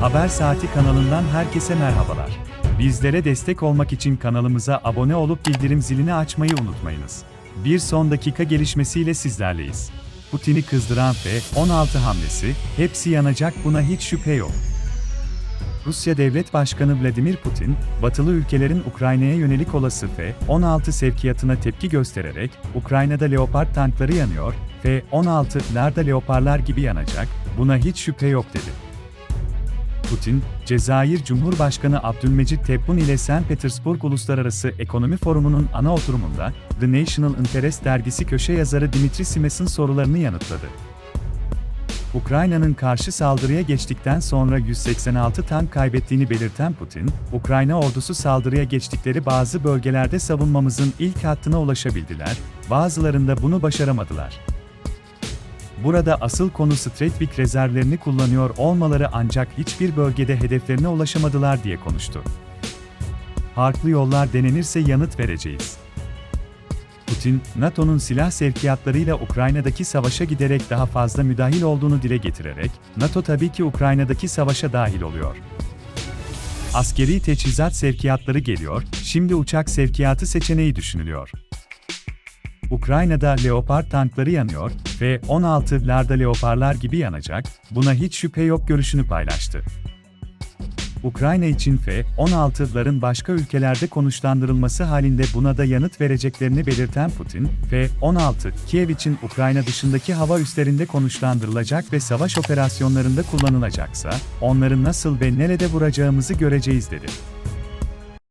Haber Saati kanalından herkese merhabalar. Bizlere destek olmak için kanalımıza abone olup bildirim zilini açmayı unutmayınız. Bir son dakika gelişmesiyle sizlerleyiz. Putin'i kızdıran F-16 hamlesi, hepsi yanacak buna hiç şüphe yok. Rusya Devlet Başkanı Vladimir Putin, batılı ülkelerin Ukrayna'ya yönelik olası F-16 sevkiyatına tepki göstererek, Ukrayna'da Leopard tankları yanıyor, F-16'lar da Leopardlar gibi yanacak, buna hiç şüphe yok dedi. Putin, Cezayir Cumhurbaşkanı Abdülmecit Tebboun ile St. Petersburg Uluslararası Ekonomi Forumu'nun ana oturumunda, The National Interest dergisi köşe yazarı Dimitri Simes'in sorularını yanıtladı. Ukrayna'nın karşı saldırıya geçtikten sonra 186 tank kaybettiğini belirten Putin, Ukrayna ordusu saldırıya geçtikleri bazı bölgelerde savunmamızın ilk hattına ulaşabildiler, bazılarında bunu başaramadılar. Burada asıl konu Stratevik rezervlerini kullanıyor olmaları ancak hiçbir bölgede hedeflerine ulaşamadılar diye konuştu. Farklı yollar denenirse yanıt vereceğiz. Putin, NATO'nun silah sevkiyatlarıyla Ukrayna'daki savaşa giderek daha fazla müdahil olduğunu dile getirerek, NATO tabii ki Ukrayna'daki savaşa dahil oluyor. Askeri teçhizat sevkiyatları geliyor, şimdi uçak sevkiyatı seçeneği düşünülüyor. Ukrayna'da Leopard tankları yanıyor ve 16'larda Leopardlar gibi yanacak, buna hiç şüphe yok görüşünü paylaştı. Ukrayna için F-16'ların başka ülkelerde konuşlandırılması halinde buna da yanıt vereceklerini belirten Putin, F-16, Kiev için Ukrayna dışındaki hava üslerinde konuşlandırılacak ve savaş operasyonlarında kullanılacaksa, onları nasıl ve nerede vuracağımızı göreceğiz dedi.